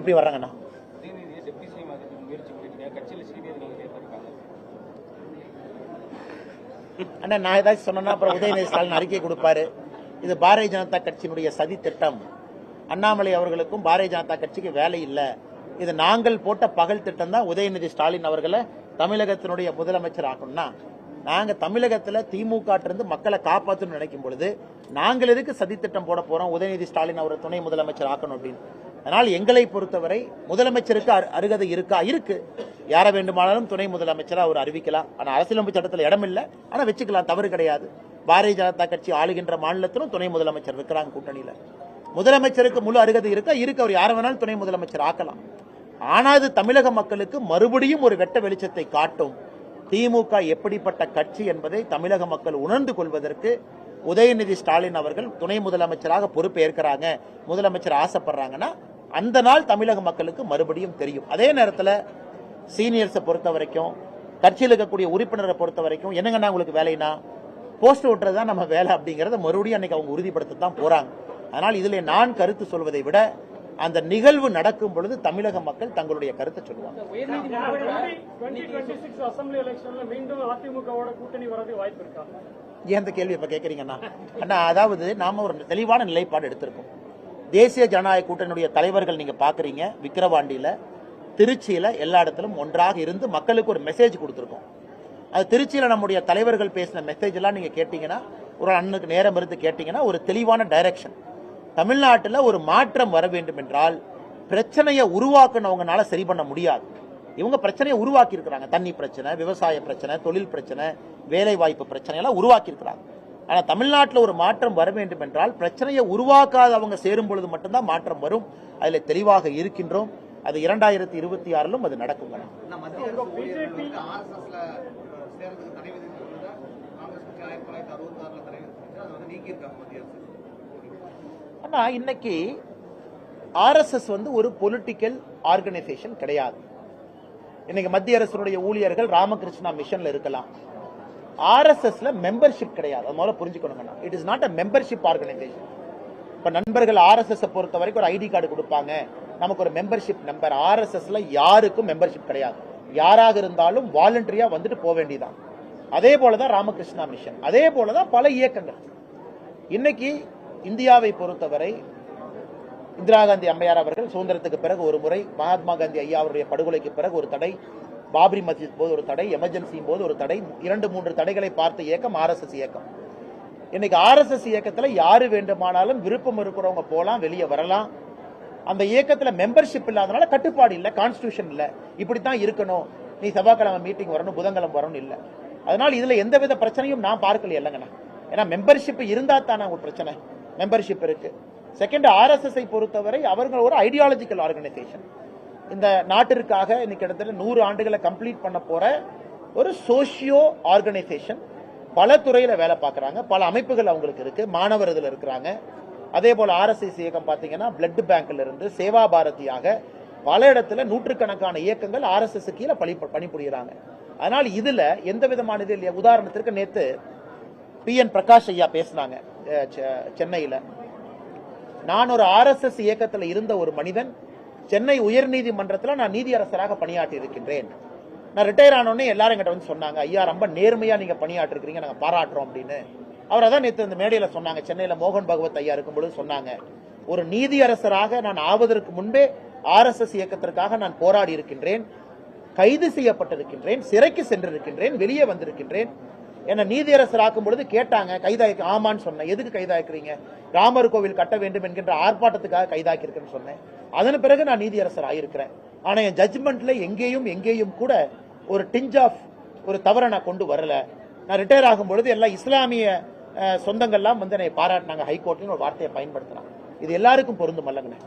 எப்படி வர்றாங்கண்ணா? அண்ணா நான் ஏதாச்சும் சொன்னேன்னா அப்புறம் உதயநிதி ஸ்டாலின் அறிக்கை கொடுப்பாரு. இது பாரதிய ஜனதா கட்சியினுடைய சதி திட்டம். அண்ணாமலை அவர்களுக்கும் பாரதிய ஜனதா கட்சிக்கு வேலை இல்லை. இது நாங்கள் போட்ட பகல் திட்டம் தான் உதயநிதி ஸ்டாலின் அவர்களை தமிழகத்தினுடைய முதலமைச்சர் ஆகணும்னா நாங்கள் தமிழகத்தில் திமுக மக்களை காப்பாற்றணும்னு நினைக்கும் பொழுது நாங்கள் எதுக்கு சதி திட்டம் போட போகிறோம் உதயநிதி ஸ்டாலின் அவரை துணை முதலமைச்சர் ஆக்கணும் அப்படின்னு. அதனால் எங்களை பொறுத்தவரை முதலமைச்சருக்கு அரு- அருகதை இருக்கா? இருக்கு. யாரை வேண்டுமானாலும் துணை முதலமைச்சராக அவர் அறிவிக்கலாம். ஆனால் அரசியலமைப்பு சட்டத்தில் இடம் இல்லை. ஆனால் வச்சுக்கலாம். தவறு கிடையாது. பாரதிய ஜனதா கட்சி ஆளுகின்ற மாநிலத்திலும் துணை முதலமைச்சர் இருக்கிறாங்க கூட்டணியில். முதலமைச்சருக்கு முழு அருகதை இருக்கா? இருக்கு. அவர் யாரை வேணாலும் துணை முதலமைச்சர் ஆக்கலாம். ஆனால் அது தமிழக மக்களுக்கு மறுபடியும் ஒரு வெட்ட வெளிச்சத்தை காட்டும். திமுக எப்படிப்பட்ட கட்சி என்பதை தமிழக மக்கள் உணர்ந்து கொள்வதற்கு உதயநிதி ஸ்டாலின் அவர்கள் துணை முதலமைச்சராக பொறுப்பேற்கிறாங்க. முதலமைச்சர் ஆசைப்படுறாங்கன்னா அந்த நாள் தமிழக மக்களுக்கு மறுபடியும் தெரியும். அதே நேரத்தில் சீனியர்ஸை பொறுத்த வரைக்கும் கட்சியில் இருக்கக்கூடிய உறுப்பினரை பொறுத்த வரைக்கும் என்னங்கண்ணா உங்களுக்கு வேலைனா போஸ்ட் ஓட்டுறது தான் நம்ம வேலை அப்படிங்கறத மறுபடியும் அன்னைக்கு அவங்க உறுதிப்படுத்த தான் போறாங்க. அதனால் இதில் நான் கருத்து சொல்வதை விட அந்த நிகழ்வு நடக்கும் பொழுது தமிழக மக்கள் தங்களுடைய கருத்தை சொல்லுவாங்க. ஏன் இந்த கேள்வி இப்ப கேக்குறீங்கண்ணா அண்ணா அதாவது நாம ஒரு தெளிவான நிலைப்பாடு எடுத்திருக்கோம். தேசிய ஜனநாயக கூட்டணியுடைய தலைவர்கள் நீங்க பாக்குறீங்க விக்கிரவாண்டியில திருச்சியில எல்லா இடத்திலும் ஒன்றாக இருந்து மக்களுக்கு ஒரு மெசேஜ் கொடுத்துருக்கோம். அது திருச்சியில நம்முடைய தலைவர்கள் பேசின மெசேஜ் எல்லாம் நீங்க கேட்டீங்கன்னா ஒரு அண்ணனுக்கு நேரம் இருந்து கேட்டீங்கன்னா ஒரு தெளிவான டைரக்ஷன் தமிழ்நாட்டில் ஒரு மாற்றம் வர வேண்டும் என்றால் பிரச்சனையை உருவாக்குனவங்கனால சரி பண்ண முடியாது. இவங்க பிரச்சனையை உருவாக்கி இருக்கிறாங்க தண்ணி பிரச்சனை விவசாய பிரச்சனை தொழில் பிரச்சனை வேலை வாய்ப்பு பிரச்சனை எல்லாம் உருவாக்கி இருக்கிறாங்க ஆனா தமிழ்நாட்டில் ஒரு மாற்றம் வர வேண்டும் என்றால் பிரச்சனையை உருவாக்காதவங்க சேரும் பொழுது மட்டும்தான் மாற்றம் வரும். அதுல தெளிவாக இருக்கின்றோம். அது இரண்டாயிரத்தி இருபத்தி ஆறிலும் அது நடக்கும் ஆனா இன்னைக்கு ஆர்எஸ்எஸ் வந்து ஒரு பொலிட்டிக்கல் ஆர்கனைசேஷன் கிடையாது. இன்னைக்கு மத்திய அரசுடைய ஊழியர்கள் ராமகிருஷ்ணா மிஷன்ல இருக்கலாம். ஆர்எஸ்எஸ்ல மெம்பர்ஷிப் கிடையாது. அது முதல்ல புரிஞ்சுக்கணுங்கண்ணா it is not a membership organization இப்போ நண்பர்கள் ஆர்எஸ்எஸ் பொறுத்த வரைக்கும் ஒரு ஐடி கார்டு கொடுப்பாங்க. நமக்கு ஒரு மெம்பர்ஷிப் நம்பர் ஆர்எஸ்எஸ்ல யாருக்கும் மெம்பர்ஷிப் கிடையாது. யாராக இருந்தாலும் வாலண்டரியா வந்துட்டு போக வேண்டியதான் அதே போலதான் ராமகிருஷ்ணா மிஷன் அதே போலதான் பல இயக்கங்கள். இன்னைக்கு இந்தியாவை பொறுத்தவரை இந்திரா காந்தி அம்மையார் அவர்கள் சுதந்திரத்துக்கு பிறகு ஒரு முறை மகாத்மா காந்தி ஐயா அவருடைய படுகொலைக்கு பிறகு ஒரு தடை பாபரி மஸ்ஜித் போது ஒரு தடை எமர்ஜென்சியும் போது ஒரு தடை இரண்டு மூன்று தடைகளை பார்த்த இயக்கம் ஆர்எஸ்எஸ் இயக்கம். இன்னைக்கு ஆர்எஸ்எஸ் இயக்கத்தில் யாரு வேண்டுமானாலும் விருப்பம் இருக்கிறவங்க போலாம் வெளியே வரலாம். அந்த இயக்கத்தில் மெம்பர்ஷிப் இல்லாதனால கட்டுப்பாடு இல்லை கான்ஸ்டியூஷன் இல்லை. இப்படித்தான் இருக்கணும். நீ செவ்வாய்க்கிழமை மீட்டிங் வரணும் புதன்கிழமை வரணும் இல்லை. அதனால எந்த எந்தவித பிரச்சனையும் நான் பார்க்கல இல்லைங்கண்ணா. ஏன்னா மெம்பர்ஷிப் இருந்தால் தானே ஒரு பிரச்சனை. மெம்பர்ஷிப் இருக்கு. செகண்ட் ஆர்எஸ்எஸ்ஐ பொறுத்தவரை அவர்கள் ஒரு ஐடியாலஜிக்கல் ஆர்கனைசேஷன் இந்த நாட்டிற்காக இன்னைக்கு கிட்டத்தட்ட நூறு ஆண்டுகளை கம்ப்ளீட் பண்ண போற ஒரு சோஷியோ ஆர்கனைசேஷன் பல துறையில வேலை பார்க்குறாங்க. பல அமைப்புகள் அவங்களுக்கு இருக்கு. மாணவர் இதில் இருக்கிறாங்க. அதே போல ஆர்எஸ்எஸ் இயக்கம் பார்த்தீங்கன்னா பிளட் பேங்க்ல இருந்து சேவா பாரதியாக பல இடத்துல நூற்றுக்கணக்கான இயக்கங்கள் ஆர்எஸ்எஸ் கீழே பணி பணிபுரியுறாங்க. அதனால் இதுல எந்த விதமான இது இல்லையா? உதாரணத்திற்கு நேத்து பி என் பிரகாஷ் ஐயா பேசினாங்க செ- சென்னையில. நான் ஒரு ஆர்எஸ்எஸ் இயக்கத்தில் இருந்த ஒரு மனிதன் சென்னை உயர்நீதிமன்றத்தில் நான் நீதியரசராக பணியாற்றி இருக்கின்றேன் நான் ரிட்டையர் ஆனோடனே எல்லாரும் என்கிட்ட வந்து சொன்னாங்க ஐயா ரொம்ப நேர்மையாக நீங்கள் பணியாற்றிருக்கிறீங்க நாங்கள் பாராட்டுறோம் அப்படின்னு. அவரை தான் நேற்று இந்த மேடையில் சொன்னாங்க சென்னையில் மோகன் பகவத் ஐயா இருக்கும்பொழுது சொன்னாங்க ஒரு நீதியரசராக நான் ஆவதற்கு முன்பே ஆர்எஸ்எஸ் இயக்கத்திற்காக நான் போராடி இருக்கின்றேன் கைது செய்யப்பட்டிருக்கின்றேன் சிறைக்கு சென்றிருக்கின்றேன் வெளியே வந்திருக்கின்றேன் என்ன நீதியரசர் ஆக்கும் பொழுது கேட்டாங்க கைதாக்கி ஆமான்னு சொன்னேன். எதுக்கு கைதாக்குறீங்க? ராமர் கோவில் கட்ட வேண்டும் என்கின்ற ஆர்ப்பாட்டத்துக்காக கைதாக்கியிருக்கேன்னு சொன்னேன். அதன் பிறகு நான் நீதியரசர் ஆயிருக்கிறேன். ஆனால் என் ஜட்ஜ்மெண்ட்ல எங்கேயும் எங்கேயும் கூட ஒரு டிஞ்ச் ஆஃப் ஒரு தவறை நான் கொண்டு வரல. நான் ரிட்டையர் ஆகும் பொழுது எல்லாம் இஸ்லாமிய சொந்தங்கள்லாம் வந்து என்னை பாராட்டினாங்க. ஹைகோர்ட்னு ஒரு வார்த்தையை பயன்படுத்தினாங்க. இது எல்லாருக்கும் பொருந்தும் அல்லங்கண்ணே.